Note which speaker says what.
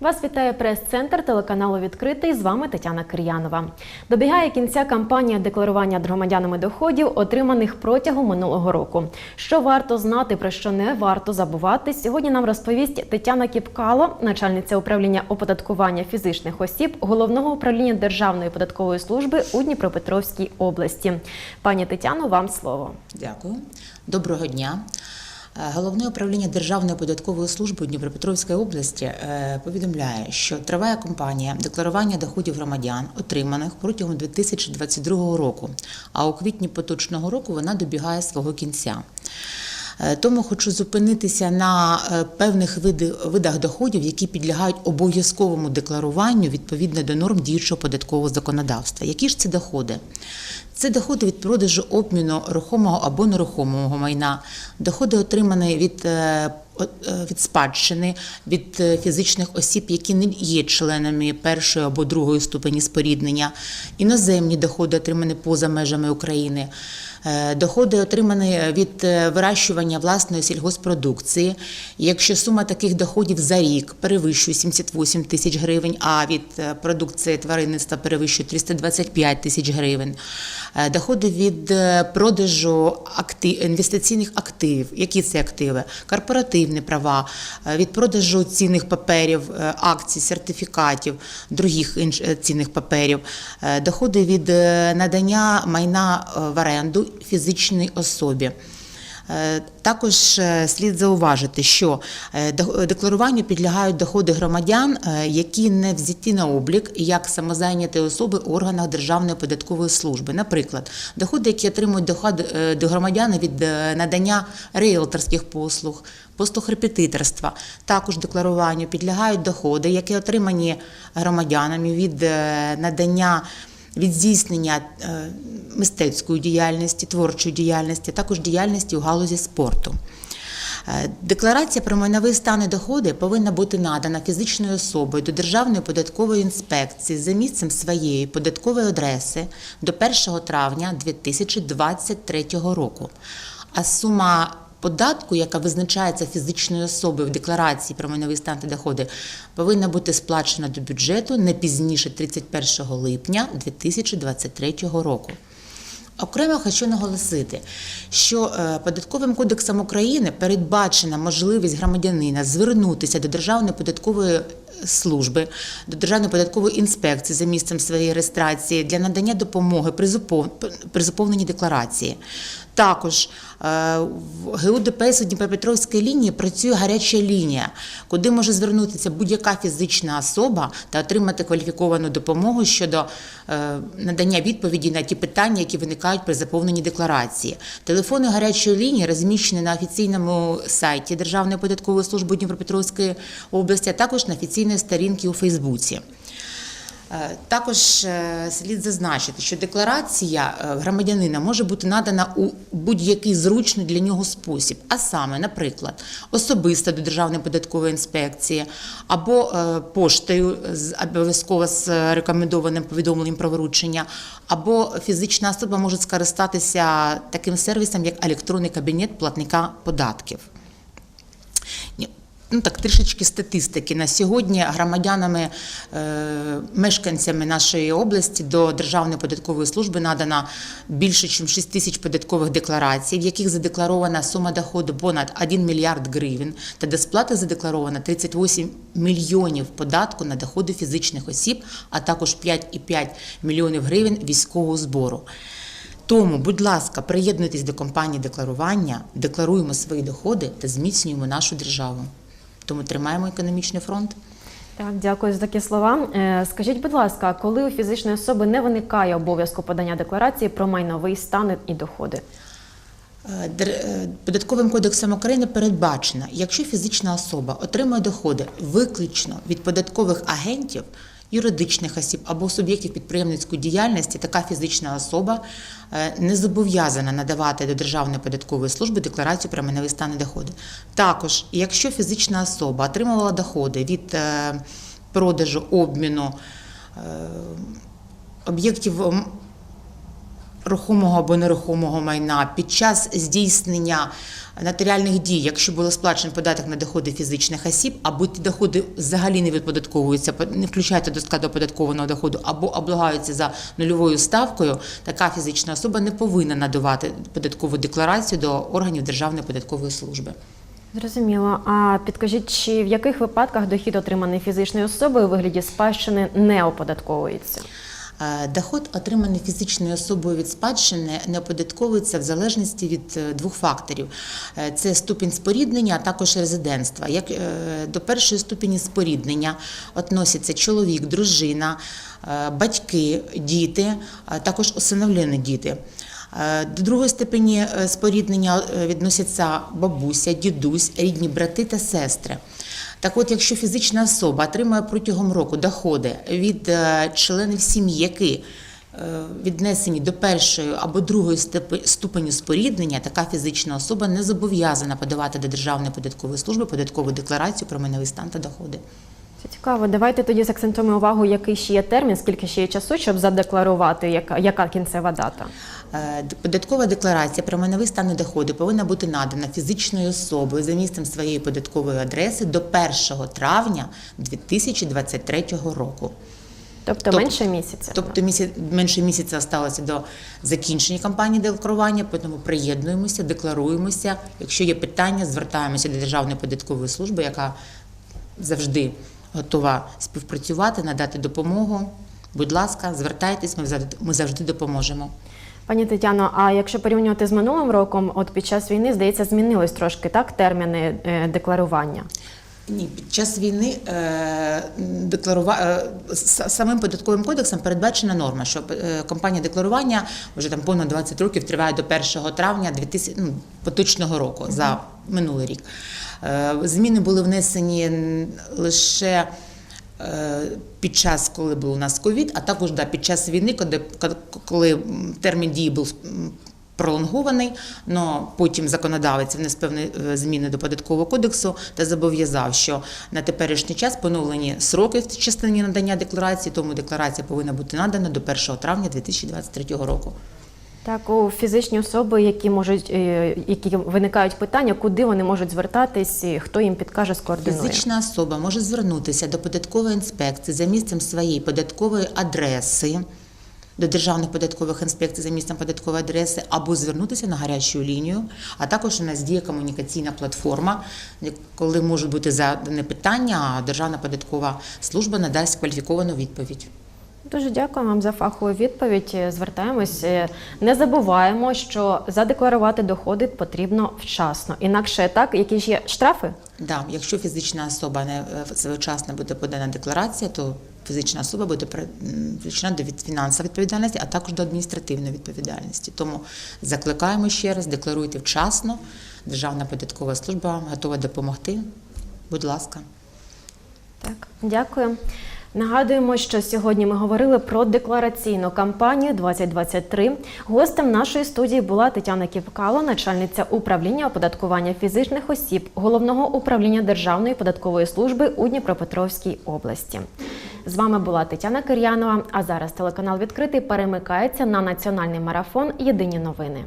Speaker 1: Вас вітає прес-центр телеканалу Відкритий. З вами Тетяна Кир'янова. Добігає кінця кампанія декларування громадянами доходів, отриманих протягом минулого року. Що варто знати, про що не варто забувати? Сьогодні нам розповість Тетяна Кіпкало, начальниця управління оподаткування фізичних осіб головного управління Державної податкової служби у Дніпропетровській області. Пані Тетяно, вам слово.
Speaker 2: Дякую. Доброго дня. Е, Головне управління Державної податкової служби Дніпропетровської області е, повідомляє, що триває кампанія декларування доходів громадян, отриманих протягом 2022 року, а у квітні поточного року вона добігає свого кінця. Е, Тому хочу зупинитися на е, певних видах доходів, які підлягають обов'язковому декларуванню відповідно до норм діючого податкового законодавства. Які ж це доходи? Це доходи від продажу обміну рухомого або нерухомого майна, доходи отримані від, е, від спадщини, від фізичних осіб, які не є членами першої або другої ступені споріднення, іноземні доходи, отримані поза межами України. Е, Доходи отримані від е, вирощування власної сільгоспродукції. Якщо сума таких доходів за рік перевищує 78 тисяч гривень, а від е, продукції тваринництва перевищує 325 тисяч гривень. Е, Доходи від е, продажу актив, інвестиційних активів. Які це активи? Корпоративні права, е, від продажу цінних паперів, е, акцій, сертифікатів, других е, цінних паперів, Е, доходи від е, надання майна е, в оренду фізичній особі. Е, Також е, слід зауважити, що е, декларуванню підлягають доходи громадян, які не взяті на облік як самозайняті особи у органах Державної податкової служби. Наприклад, доходи, які отримують до громадян від надання реєлторських послуг, послуг репетиторства. Також декларуванню підлягають доходи, які отримані громадянами від надання від здійснення е, мистецької діяльності, творчої діяльності, а також діяльності у галузі спорту. Е, Декларація про майновий стан і доходи повинна бути надана фізичною особою до Державної податкової інспекції за місцем своєї податкової адреси до 1 травня 2023 року. А сума податку, яка визначається фізичною особою в декларації про майновий стан та доходи, повинна бути сплачена до бюджету не пізніше 31 липня 2023 року. Окремо хочу наголосити, що е, податковим кодексом України передбачена можливість громадянина звернутися до Державної податкової служби, до Державної податкової інспекції за місцем своєї реєстрації для надання допомоги при запов- при заповненні декларації. Також е, в ГУ ДПС у Дніпропетровській лінії працює гаряча лінія, куди може звернутися будь-яка фізична особа та отримати кваліфіковану допомогу щодо е, надання відповіді на ті питання, які виникають при заповненні декларації. Телефони гарячої лінії розміщені на офіційному сайті Державної податкової служби Дніпропетровської області, а також на офіційній сторінці у Фейсбуці. Е, Також е, слід зазначити, що декларація е, громадянина може бути надана у будь-який зручний для нього спосіб, а саме, наприклад, особисто до Державної податкової інспекції або поштою обов'язково з рекомендованим повідомленням про вручення, або фізична особа може скористатися таким сервісом, як електронний кабінет платника податків. Ну так, трішечки статистики. На сьогодні громадянами, е, мешканцями нашої області до Державної податкової служби надано більше, ніж 6 тисяч податкових декларацій, в яких задекларована сума доходу понад 1 мільярд гривень, та до сплати задекларовано 38 мільйонів податку на доходи фізичних осіб, а також 5,5 мільйонів гривень військового збору. Тому, будь ласка, приєднуйтесь до кампанії декларування, декларуємо свої доходи та зміцнюємо нашу державу. Тому тримаємо економічний фронт.
Speaker 1: Так, дякую за такі слова. Е, Скажіть, будь ласка, коли у фізичної особи не виникає обов'язку подання декларації про майновий стан і доходи?
Speaker 2: Е, е, Податковим кодексом України передбачено, якщо фізична особа отримує доходи виключно від податкових агентів, юридичних осіб або суб'єктів підприємницької діяльності, така фізична особа е, не зобов'язана надавати до Державної податкової служби декларацію про майновий стан доходи. Також, якщо фізична особа отримувала доходи від продажу, обміну об'єктів рухомого або нерухомого майна, під час здійснення нотаріальних дій, якщо було сплачено податок на доходи фізичних осіб, або ті доходи взагалі не відподатковуються, не включаються до складу оподаткованого доходу, або облагаються за нульовою ставкою, така фізична особа не повинна надавати податкову декларацію до органів Державної податкової служби.
Speaker 1: Зрозуміло. А підкажіть, чи в яких випадках дохід, отриманий фізичною особою у вигляді спадщини, не оподатковується?
Speaker 2: Е, Доход, отриманий фізичною особою від спадщини, не оподатковується в залежності від е, двох факторів: Е, це ступінь споріднення, а також резидентства. Як до першої ступені споріднення относяться чоловік, дружина, батьки, діти, а також усиновлені діти. До другої ступені споріднення відносяться бабуся, дідусь, рідні брати та сестри. Так от, якщо фізична особа отримує протягом року доходи від е, членів сім'ї, які е, віднесені до першої або другої ступеню споріднення, така фізична особа не зобов'язана подавати до Державної податкової служби податкову декларацію про майновий стан та доходи.
Speaker 1: Це цікаво. Давайте тоді закцентуємо увагу, який ще є термін, скільки ще є часу, щоб задекларувати, яка, яка кінцева дата.
Speaker 2: Е, Податкова декларація про майновий стан і доходи повинна бути надана фізичною особою за місцем своєї податкової адреси до 1 травня 2023 року.
Speaker 1: Тобто,
Speaker 2: Тобто-
Speaker 1: менше місяця.
Speaker 2: Тобто місяць менше місяця залишилося до закінчення кампанії декларування, тому приєднуємося, декларуємося. Якщо є питання, звертаємося до Державної податкової служби, яка завжди готова співпрацювати, надати допомогу. Будь ласка, звертайтесь, ми завжди, ми завжди допоможемо.
Speaker 1: Пані Тетяно, а якщо порівнювати з минулим роком, от під час війни, здається, змінились трошки так терміни е, декларування.
Speaker 2: Ні, під час війни е, декларува... е, самим податковим кодексом передбачена норма, що е, кампанія декларування вже там понад 20 років триває до 1 травня 2000, ну, поточного року за минулий рік. Е, зміни були внесені лише е, під час, коли був у нас ковід, а також да, під час війни, коли, коли термін дії був пролонгований, але потім законодавець внес певні е, зміни до податкового кодексу та зобов'язав, що на теперішній час поновлені сроки в частині надання декларації, тому декларація повинна бути надана до 1 травня 2023 року.
Speaker 1: Так, у фізичні особи, які можуть, е, які виникають питання, куди вони можуть звертатись, хто їм підкаже, скоординує.
Speaker 2: Фізична особа може звернутися до податкової інспекції за місцем своєї податкової адреси. До державних податкових інспекцій за місцем податкової адреси або звернутися на гарячу лінію. А також у нас діє комунікаційна платформа, коли можуть бути задані питання, а Державна податкова служба надасть кваліфіковану відповідь.
Speaker 1: Дуже дякую вам за фахову відповідь. Звертаємось. Не забуваємо, що задекларувати доходи потрібно вчасно. Інакше так, які ж є штрафи?
Speaker 2: Да, якщо фізична особа не е, своєчасно буде подана декларація, то фізична особа буде при- включена до фінансової відповідальності, а також до адміністративної відповідальності. Тому закликаємо ще раз, декларуйте вчасно. Державна податкова служба готова допомогти. Будь ласка.
Speaker 1: Так, дякую. Нагадуємо, що сьогодні ми говорили про деклараційну кампанію 2023. Гостем нашої студії була Тетяна Ківкало, начальниця управління оподаткування фізичних осіб головного управління Державної податкової служби у Дніпропетровській області. З вами була Тетяна Кир'янова. А зараз телеканал відкритий перемикається на національний марафон Єдині новини.